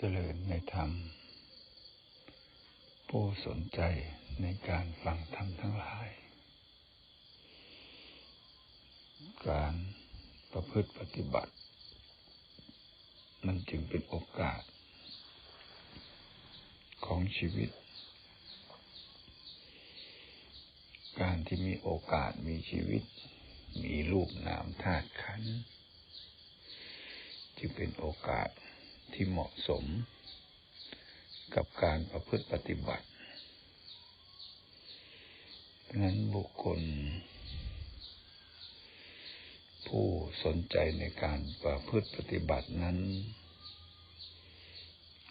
เจริญในธรรม ผู้สนใจในการฟังธรรมทั้งหลาย การประพฤติปฏิบัติ มันจึงเป็นโอกาส ของชีวิต การที่มีโอกาสมีชีวิต มีรูปนามธาตุขันธ์จึงเป็นโอกาส ที่เหมาะสม กับการประพฤติปฏิบัตินั้นบุคคล ผู้สนใจในการประพฤติปฏิบัตินั้น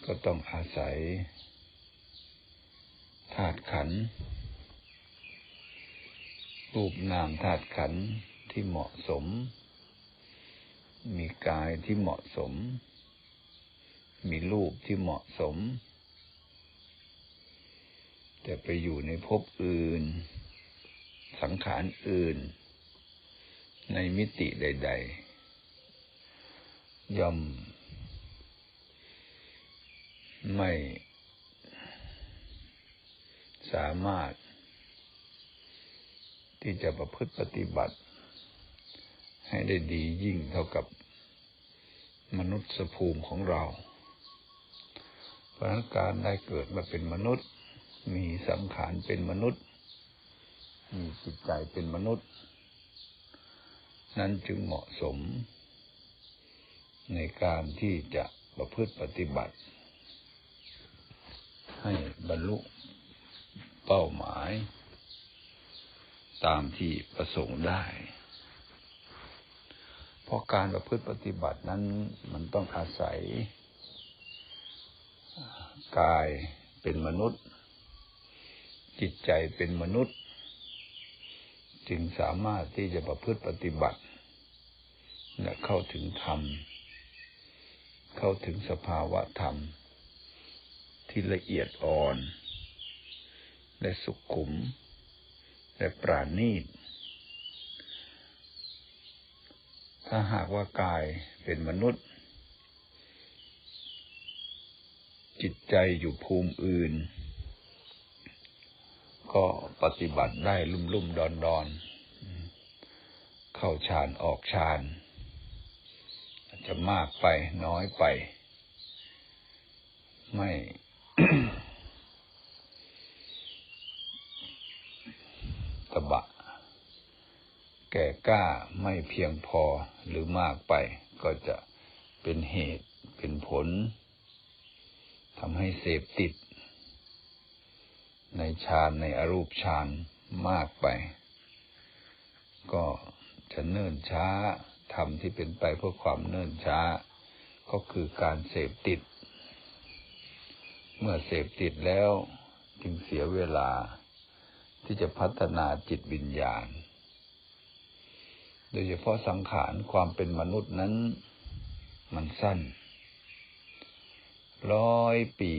ก็ต้องอาศัยธาตุขัน รูปนามธาตุขันที่เหมาะสม มีกายที่เหมาะสม มีรูปที่เหมาะสม แต่ไปอยู่ในภพอื่น สังขารอื่น ในมิติใด ๆ ย่อม ไม่สามารถ ที่จะประพฤติปฏิบัติ ให้ได้ดียิ่งเท่ากับมนุษย์สภูมิของเรา เพราะการได้เกิดมาเป็นมนุษย์ มีสังขารเป็นมนุษย์ มีจิตใจเป็นมนุษย์ นั้นจึงเหมาะสม ในการที่จะประพฤติปฏิบัติ ให้บรรลุเป้าหมาย ตามที่ประสงค์ได้เพราะการประพฤติปฏิบัตินั้นมันต้องอาศัย กายเป็นมนุษย์ จิตใจเป็นมนุษย์ จึงสามารถที่จะประพฤติปฏิบัติ และเข้าถึงธรรม เข้าถึงสภาวะธรรม ที่ละเอียดอ่อน และสุขุม และปราณีต ถ้าหากว่ากายเป็นมนุษย์ จิตใจอยู่ภูมิอื่น ก็ปฏิบัติได้ลุ่มลุ่มดอนดอนเข้าฌานออกฌานจะมากไปน้อยไป ไม่ ตบะ แก่กล้าไม่เพียงพอหรือมากไป ก็จะเป็นเหตุเป็นผล ทำให้เสพติด ในฌานในอรูปฌานมากไป ก็จะเนิ่นช้าทำที่เป็นไปเพื่อความเนิ่นช้า ก็คือการเสพติด เมื่อเสพติดแล้วจึงเสียเวลาที่จะพัฒนาจิตวิญญาณ โดยเฉพาะสังขารความเป็นมนุษย์นั้น มันสั้น ร้อยปี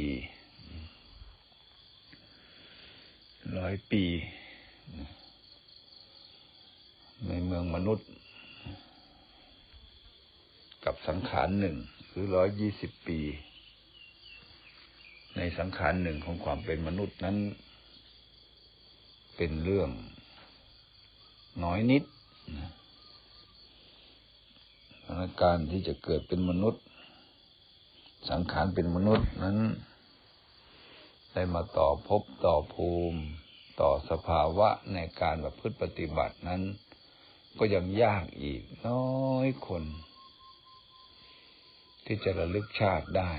ร้อยปี ในเมืองมนุษย์ กับสังขารหนึ่งหรือร้อยยี่สิบปี ในสังขารหนึ่งของความเป็นมนุษย์นั้น เป็นเรื่องน้อยนิดนะการที่จะเกิดเป็นมนุษย์ สังขารเป็นมนุษย์นั้น ได้มาต่อพบต่อภูมิ ต่อสภาวะในการประพฤติปฏิบัตินั้น ก็ยังยากอีกน้อยคน ที่จะระลึกชาติได้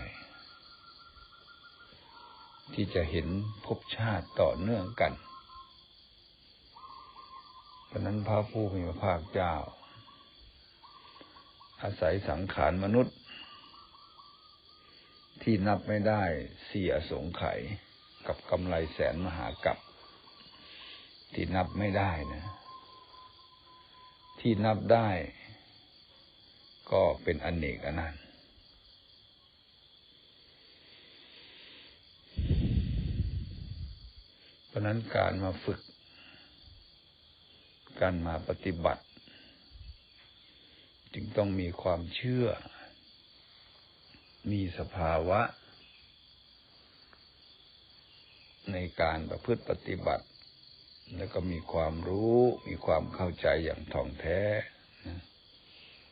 ที่จะเห็นภพชาติต่อเนื่องกันเพราะนั้นพระผู้มีพระภาคเจ้า อาศัยสังขารมนุษย์ ที่นับไม่ได้เสียสงไขกับกำไรแสนมหากับที่นับไม่ได้นะ ที่นับได้ ก็เป็นอนเนกอนันต์เพราะนั้นการมาฝึก การมาปฏิบัติ จึงต้องมีความเชื่อ มีสภาวะ ในการประพฤติปฏิบัติ แล้วก็มีความรู้ มีความเข้าใจอย่างท่องแท้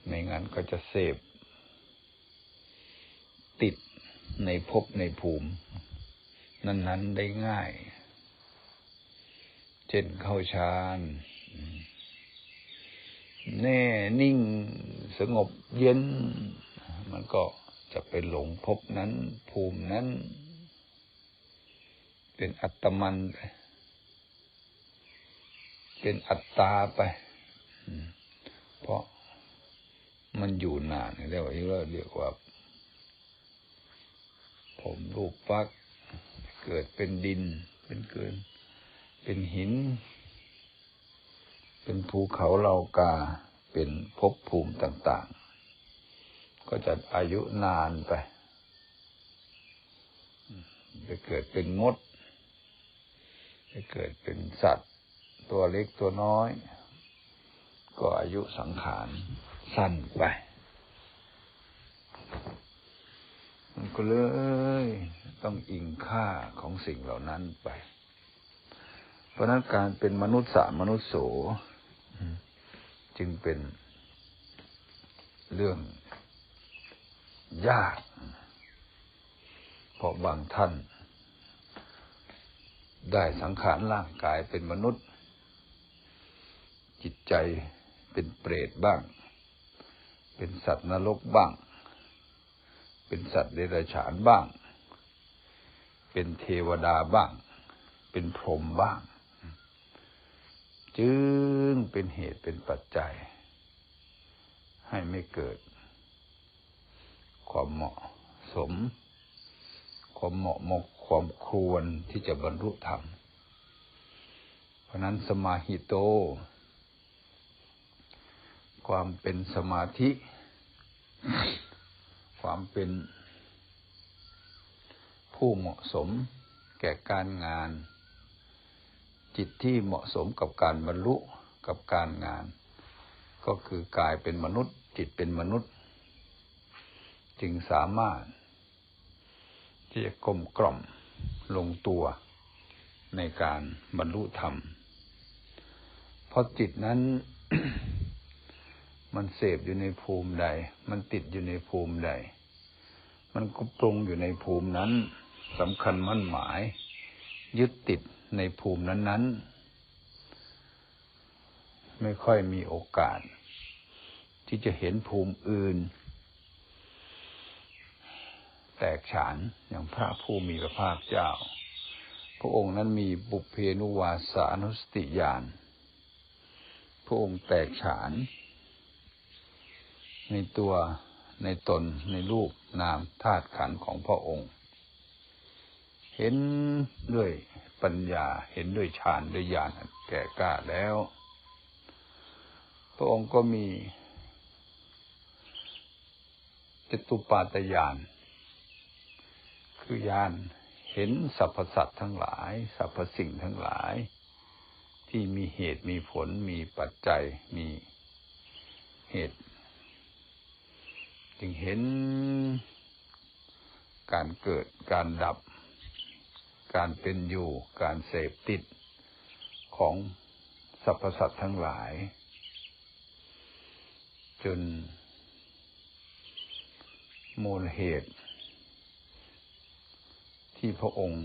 ไม่งั้นก็จะเสพ ติดในภพในภูมิ นั้น ๆ ได้ง่าย เช่นเข้าฌานแน่นิ่งสงบเย็น มันก็ จะไปหลงพบนั้น ภูมินั้น เป็นอัตมันไป เป็นอัตตาไป เพราะมันอยู่นานเรียกว่าเรียกว่า ผมรูปฟัก เกิดเป็นดิน เป็นเกิน เป็นหิน เป็นภูเขาเหล่ากา เป็นภพภูมิต่าง ๆ ก็จะอายุนานไป จะเกิดเป็นมด จะเกิดเป็นสัตว์ ตัวเล็กตัวน้อย ก็อายุสังขารสั้นไป มันก็เลยต้องอิงค่าของสิ่งเหล่านั้นไป เพราะนั้นการเป็นมนุษย์สามนุษย์โสจึงเป็นเรื่อง ยาก เพราะบางท่าน ได้สังขารร่างกายเป็นมนุษย์ จิตใจเป็นเปรตบ้าง เป็นสัตว์นรกบ้าง เป็นสัตว์เดรัจฉานบ้าง เป็นเทวดาบ้าง เป็นพรหมบ้าง จึงเป็นเหตุเป็นปัจจัย ให้ไม่เกิด ความเหมาะสม ความเหมาะมกความควรที่จะบรรลุธรรม เพราะนั้นสมาหิโต ความเป็นสมาธิ ความเป็นผู้เหมาะสมแก่การงาน จิตที่เหมาะสมกับการบรรลุกับการงาน ก็คือกายเป็นมนุษย์ จิตเป็นมนุษย์ จึงสามารถ ที่จะกลมกล่อมลงตัวในการบรรลุธรรม เพราะจิตนั้น มันเสพอยู่ในภูมิใด มันติดอยู่ในภูมิใด มันก็ปรุงอยู่ในภูมินั้นสำคัญมั่นหมาย ยึดติดในภูมินั้น ๆ ไม่ค่อยมีโอกาส ที่จะเห็นภูมิอื่น แตกฉานอย่างพระผู้มีพระภาคเจ้า พระองค์นั้นมีบุพเพนุวาสานุสติญาณพระองค์แตกฉาน ในตัวในตนในรูปนามธาตุขันของพระองค์ เห็นด้วยปัญญาเห็นด้วยฌานด้วยญาณแก่กล้าแล้ว พระองค์ก็มีจตุปาตญาณ คือญาณเห็นสรรพสัตว์ทั้งหลายสรรพสิ่งทั้งหลาย ที่มีเหตุมีผลมีปัจจัยมีเหตุ จึงเห็นการเกิดการดับ การเป็นอยู่การเสพติดของสรรพสัตว์ทั้งหลาย จนมูลเหตุ ที่พระองค์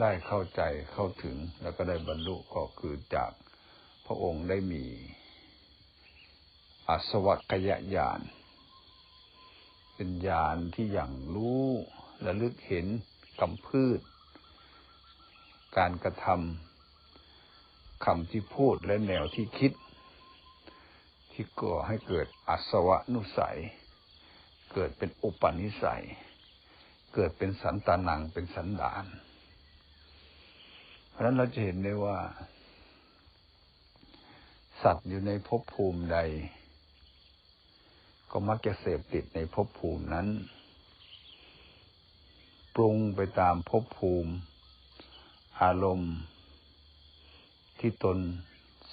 ได้เข้าใจเข้าถึงแล้วก็ได้บรรลุก็คือจากพระองค์ได้มีอสวัคยญาณเป็นญาณที่อย่างรู้และลึกเห็นกำพืช การกระทำคำที่พูดและแนวที่คิด ที่ก่อให้เกิดอสวะนุสัย เกิดเป็นอุปนิสัย เกิดเป็นสันตานังเป็นสันดาน เพราะนั้นเราจะเห็นได้ว่า สัตว์อยู่ในภพภูมิใด ก็มักจะเสพติดในภพภูมินั้น ปรุงไปตามภพภูมิ อารมณ์ ที่ตน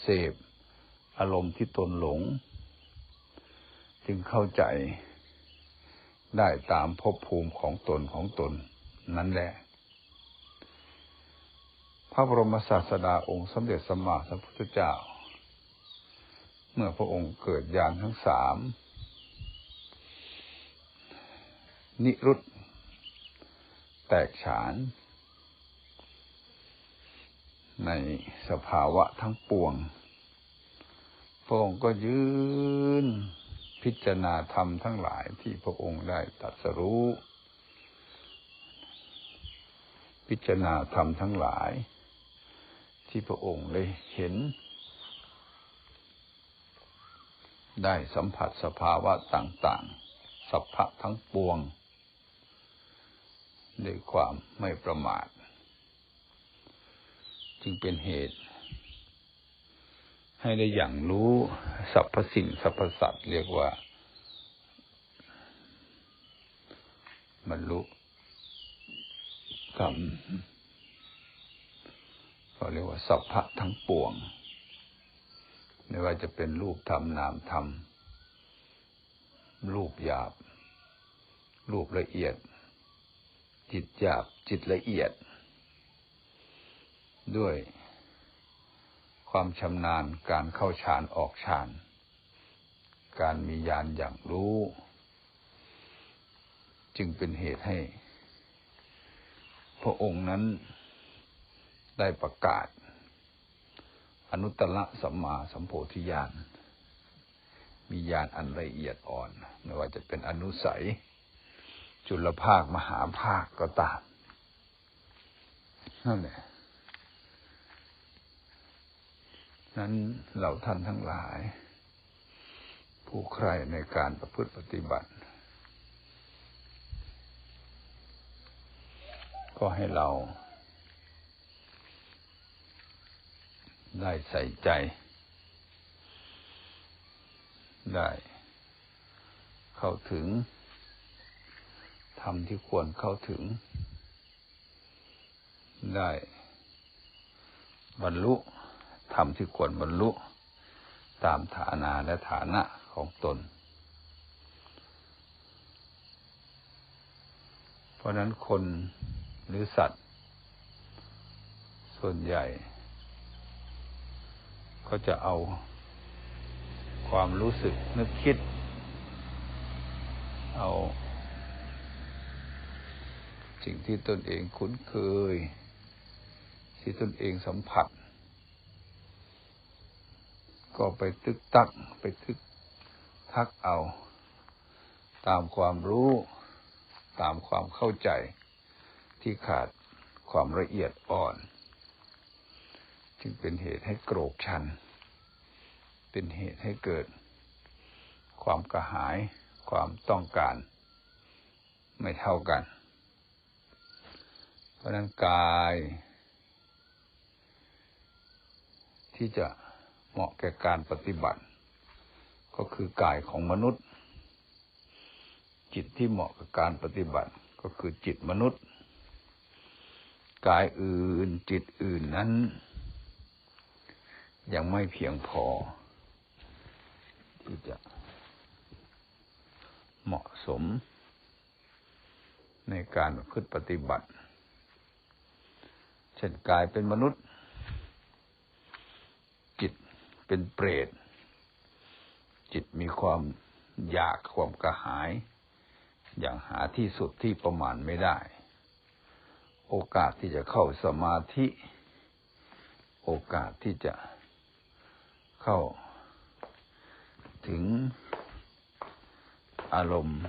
เสพอารมณ์ที่ตนหลง จึงเข้าใจ ได้ตามภพภูมิของตนของตนนั่นแหละ พระบรมศาสดาองค์สมเด็จสมมาสัมพุทธเจ้า เมื่อพระองค์เกิดญาณทั้งสาม นิรุตแตกฉาน ในสภาวะทั้งปวง พระองค์ก็ยืน พิจารณาธรรมทั้งหลายที่พระองค์ได้ตรัสรู้ พิจารณาธรรมทั้งหลาย ที่พระองค์ได้เห็น ได้สัมผัสสภาวะต่างๆ สัพพะทั้งปวงด้วยความไม่ประมาท จึงเป็นเหตุ ให้ได้อย่างรู้สรรพสิ่งสรรพสัตว์เรียกว่ามันรู้กรรมก็เรียกว่าสัพพะทั้งปวง ไม่ว่าจะเป็นรูปธรรมนามธรรม รูปหยาบ รูปละเอียด จิตหยาบจิตละเอียด ด้วย ชำนาญการเข้าฌานออกฌาน การมีญาณอย่างรู้ จึงเป็นเหตุให้ พระองค์นั้นได้ประกาศ อนุตตรสัมมาสัมโพธิญาณ มีญาณอันละเอียดอ่อน ไม่ว่าจะเป็นอนุสัย จุลภาคมหาภาคก็ตามนั่นแหละ นั้นเราท่านทั้งหลาย ผู้ใครในการประพฤติปฏิบัติ ก็ให้เรา ได้ใส่ใจ ได้ เข้าถึงธรรมที่ควรเข้าถึง ได้บรรลุ ธรรมที่ควรบรรลุตามฐานาและฐานะของตน เพราะนั้นคนหรือสัตว์ ส่วนใหญ่ ก็จะเอาความรู้สึกนึกคิด เอาสิ่งที่ตนเองคุ้นเคย ที่ตนเองสัมผัส ก็ไปตึกตักไปทึกทักเอา ตามความรู้ ตามความเข้าใจที่ขาดความละเอียดอ่อน จึงเป็นเหตุให้โกรกชัน เป็นเหตุให้เกิด ความกระหายความต้องการ ไม่เท่ากัน เพราะนั้นกาย ที่จะ เหมาะแก่การปฏิบัติ ก็คือกายของมนุษย์ จิตที่เหมาะกับการปฏิบัติก็คือจิตมนุษย์ กายอื่นจิตอื่นนั้น ยังไม่เพียงพอ ที่จะเหมาะสม ในการพฤติปฏิบัติ เช่นกายเป็นมนุษย์ จิต เป็นเปรต จิตมีความอยากความกระหาย อย่างหาที่สุดที่ประมาณไม่ได้ โอกาสที่จะเข้าสมาธิ โอกาสที่จะเข้า ถึงอารมณ์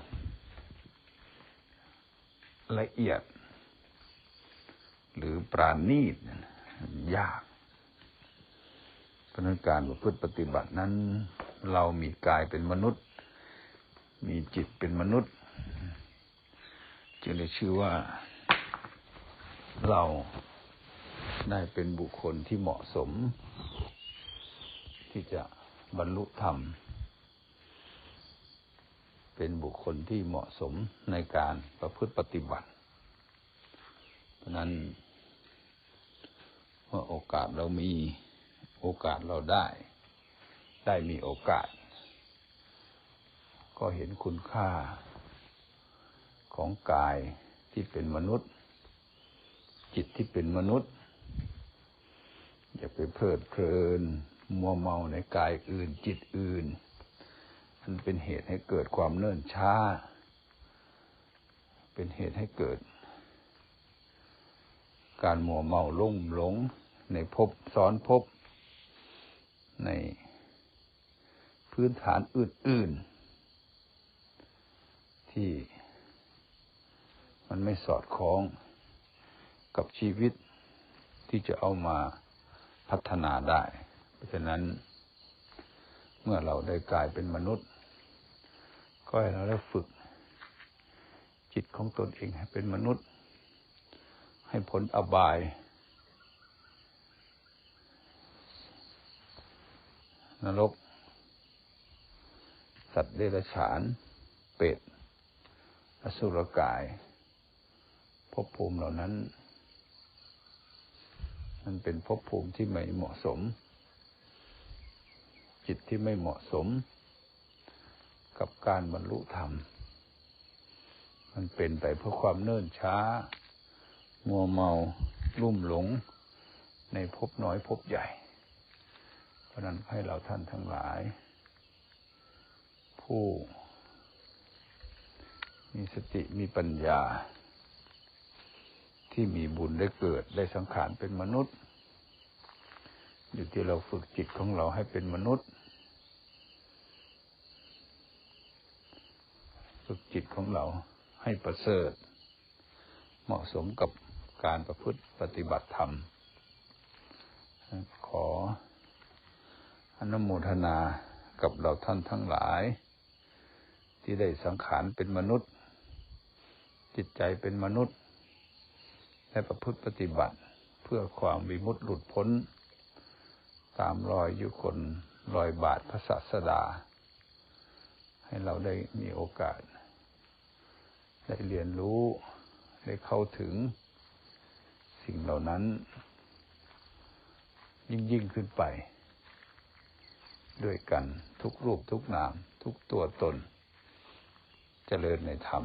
ละเอียด หรือปราณีตยาก เพราะนั้นการประพฤติปฏิบัตินั้น เรามีกายเป็นมนุษย์ มีจิตเป็นมนุษย์ จึงได้ชื่อว่าเราได้เป็นบุคคลที่เหมาะสม ที่จะบรรลุธรรม เป็นบุคคลที่เหมาะสมในการประพฤติปฏิบัติ เพราะนั้นเมื่อโอกาสเรามี โอกาสเราได้ ได้มีโอกาส ก็เห็นคุณค่าของกายที่เป็นมนุษย์ จิตที่เป็นมนุษย์ อย่าไปเพลิดเพลิน มัวเมาในกายอื่น จิตอื่นมันเป็นเหตุให้เกิดความเนิ่นช้า เป็นเหตุให้เกิด การมัวเมาลุ่มหลงในภพซ้อนภพ ในพื้นฐานอื่น ๆ ที่มันไม่สอดคล้องกับชีวิตที่จะเอามาพัฒนาได้ เพราะฉะนั้นเมื่อเราได้กลายเป็นมนุษย์ ก็ให้เราได้ฝึก จิตของตนเองให้เป็นมนุษย์ ให้พ้นอบาย นรก สัตว์เดรัจฉาน เป็ด อสุรกายภพภูมิเหล่านั้น มันเป็นภพภูมิที่ไม่เหมาะสม จิตที่ไม่เหมาะสม กับการบรรลุธรรม มันเป็นไปเพื่อความเนิ่นช้า มัวเมา ลุ่มหลง ในภพน้อยภพใหญ่ เพราะนั้นให้เราท่านทั้งหลาย ผู้ มีสติมีปัญญา ที่มีบุญได้เกิดได้สังขารเป็นมนุษย์ อยู่ที่เราฝึกจิตของเราให้เป็นมนุษย์ ฝึกจิตของเราให้ประเสริฐ เหมาะสมกับการประพฤติปฏิบัติธรรม ขอ อนุโมทนากับเราท่านทั้งหลาย ที่ได้สังขารเป็นมนุษย์ จิตใจเป็นมนุษย์ และประพฤติปฏิบัติเพื่อความวิมุตติหลุดพ้น ตามรอยยุคนรอยบาทพระศาสดา ให้เราได้มีโอกาส ได้เรียนรู้ได้เข้าถึงสิ่งเหล่านั้น ยิ่งยิ่งขึ้นไป ด้วยกัน ทุกรูปทุกนาม ทุกตัวตนเจริญในธรรม